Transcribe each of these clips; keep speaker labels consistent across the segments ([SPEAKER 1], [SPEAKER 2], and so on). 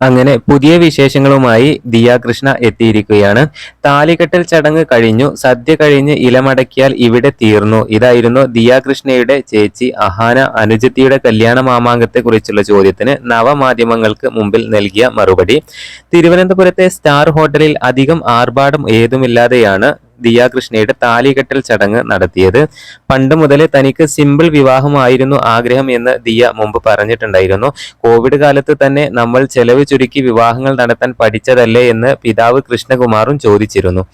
[SPEAKER 1] അങ്ങനെ പുതിയ വിശേഷങ്ങളുമായി ദിയാകൃഷ്ണ എത്തിയിരിക്കുകയാണ്. താലികെട്ടൽ ചടങ്ങ് കഴിഞ്ഞു. സദ്യ കഴിഞ്ഞ് ഇലമടക്കിയാൽ ഇവിടെ തീർന്നു. ഇതായിരുന്നു ദിയാകൃഷ്ണയുടെ ചേച്ചി അഹാന അനുജത്തിയുടെ കല്യാണ മാമാങ്കത്തെ കുറിച്ചുള്ള ചോദ്യത്തിന് നവമാധ്യമങ്ങൾക്ക് മുമ്പിൽ നൽകിയ മറുപടി. തിരുവനന്തപുരത്തെ സ്റ്റാർ ഹോട്ടലിൽ അധികം ആർഭാടം ഏതുമില്ലാതെയാണ് ദിയ കൃഷ്ണയുടെ താലികെട്ടൽ ചടങ്ങ് നടത്തിയത്. പണ്ട് മുതലേ തനിക്ക് സിമ്പിൾ വിവാഹമായിരുന്നു ആഗ്രഹം എന്ന് ദിയ മുമ്പ് പറഞ്ഞിട്ടുണ്ടായിരുന്നു. കോവിഡ് കാലത്ത് തന്നെ നമ്മൾ ചെലവ് ചുരുക്കി വിവാഹങ്ങൾ നടത്താൻ പഠിച്ചതല്ലേ എന്ന് പിതാവ് കൃഷ്ണകുമാറും ചോദിച്ചിരുന്നു.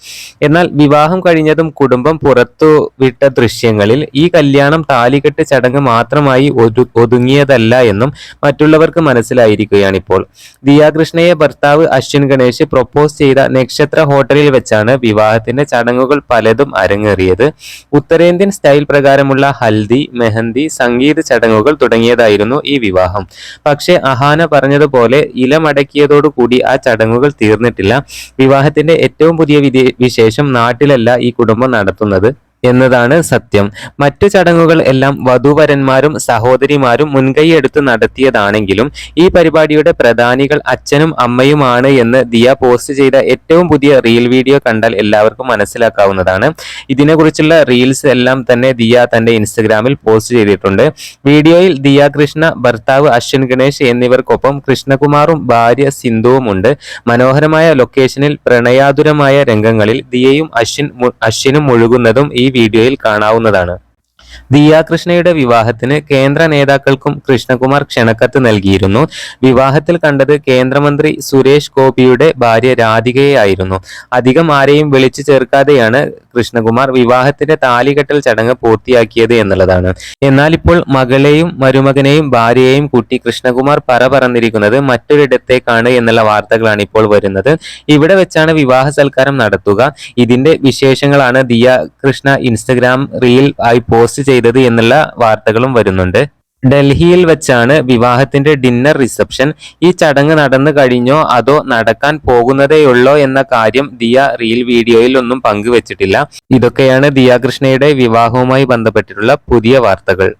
[SPEAKER 1] എന്നാൽ വിവാഹം കഴിഞ്ഞതും കുടുംബം പുറത്തു വിട്ട ദൃശ്യങ്ങളിൽ ഈ കല്യാണം താലികെട്ട് ചടങ്ങ് മാത്രമായി ഒതു- ഒതുങ്ങിയതല്ല എന്നും മറ്റുള്ളവർക്ക് മനസ്സിലായിരിക്കുകയാണ് ഇപ്പോൾ ദിയാകൃഷ്ണയെ ഭർത്താവ് അശ്വിൻ ഗണേശ് പ്രൊപ്പോസ് ചെയ്ത നക്ഷത്ര ഹോട്ടലിൽ വെച്ചാണ് വിവാഹത്തിന്റെ ചടങ്ങുകൾ പലതും അരങ്ങേറിയത്. ഉത്തരേന്ത്യൻ സ്റ്റൈൽ പ്രകാരമുള്ള ഹൽദി മെഹന്തി സംഗീത ചടങ്ങുകൾ തുടങ്ങിയതായിരുന്നു ഈ വിവാഹം. പക്ഷേ അഹാന പറഞ്ഞതുപോലെ ഇലമടക്കിയതോടുകൂടി ആ ചടങ്ങുകൾ തീർന്നിട്ടില്ല. വിവാഹത്തിന്റെ ഏറ്റവും പുതിയ വിശേഷം നാട്ടിലല്ല ഈ കുടുംബം നടത്തുന്നത്. എന്നതാണ് സത്യം. മറ്റു ചടങ്ങുകൾ എല്ലാം വധുവരന്മാരും സഹോദരിമാരും മുൻകൈയെടുത്ത് നടത്തിയതാണെങ്കിലും ഈ പരിപാടിയുടെ പ്രധാനികൾ അച്ഛനും അമ്മയുമാണ് എന്ന് ദിയ പോസ്റ്റ് ചെയ്ത ഏറ്റവും പുതിയ റീൽ വീഡിയോ കണ്ടാൽ എല്ലാവർക്കും മനസ്സിലാക്കാവുന്നതാണ്. ഇതിനെക്കുറിച്ചുള്ള റീൽസ് എല്ലാം തന്നെ ദിയ തന്റെ ഇൻസ്റ്റഗ്രാമിൽ പോസ്റ്റ് ചെയ്തിട്ടുണ്ട്. വീഡിയോയിൽ ദിയ കൃഷ്ണ ഭർത്താവ് അശ്വിൻ ഗണേഷ് എന്നിവർക്കൊപ്പം കൃഷ്ണകുമാറും ഭാര്യ സിന്ധുവുമുണ്ട് മനോഹരമായ ലൊക്കേഷനിൽ പ്രണയാതുരമായ രംഗങ്ങളിൽ ദിയയും അശ്വിൻ അശ്വിനും മുഴുകുന്നതും ഈ വീഡിയോയിൽ കാണാവുന്നതാണ്. ദിയ കൃഷ്ണയുടെ വിവാഹത്തിന് കേന്ദ്ര നേതാക്കൾക്കും കൃഷ്ണകുമാർ ക്ഷണക്കത്ത് നൽകിയിരുന്നു. വിവാഹത്തിൽ കണ്ടത് കേന്ദ്രമന്ത്രി സുരേഷ് ഗോപിയുടെ ഭാര്യ രാധികയായിരുന്നു അധികം ആരെയും വിളിച്ചു ചേർക്കാതെയാണ് കൃഷ്ണകുമാർ വിവാഹത്തിന്റെ താലികെട്ടൽ ചടങ്ങ് പൂർത്തിയാക്കിയത് എന്നുള്ളതാണ്. എന്നാൽ ഇപ്പോൾ മകളെയും മരുമകനെയും ഭാര്യയെയും കൂട്ടി കൃഷ്ണകുമാർ പറ പറന്നിരിക്കുന്നത് മറ്റൊരിടത്തേക്കാണ് എന്നുള്ള വാർത്തകളാണ് ഇപ്പോൾ വരുന്നത്. ഇവിടെ വെച്ചാണ് വിവാഹ സൽക്കാരം നടത്തുക. ഇതിന്റെ വിശേഷങ്ങളാണ് ദിയ കൃഷ്ണ ഇൻസ്റ്റഗ്രാം റീൽ ആയി പോസ്റ്റ് ചെയ്തത് എന്നുള്ള വാർത്തകളും വരുന്നുണ്ട്. ഡൽഹിയിൽ വെച്ചാണ് വിവാഹത്തിന്റെ ഡിന്നർ റിസപ്ഷൻ. ഈ ചടങ്ങ് നടന്നു കഴിഞ്ഞോ അതോ നടക്കാൻ പോകുന്നതേയുള്ളോ എന്ന കാര്യം ദിയ റീൽ വീഡിയോയിൽ ഒന്നും പങ്കുവച്ചിട്ടില്ല. ഇതൊക്കെയാണ് ദിയ കൃഷ്ണയുടെ വിവാഹവുമായി ബന്ധപ്പെട്ടിട്ടുള്ള പുതിയ വാർത്തകൾ.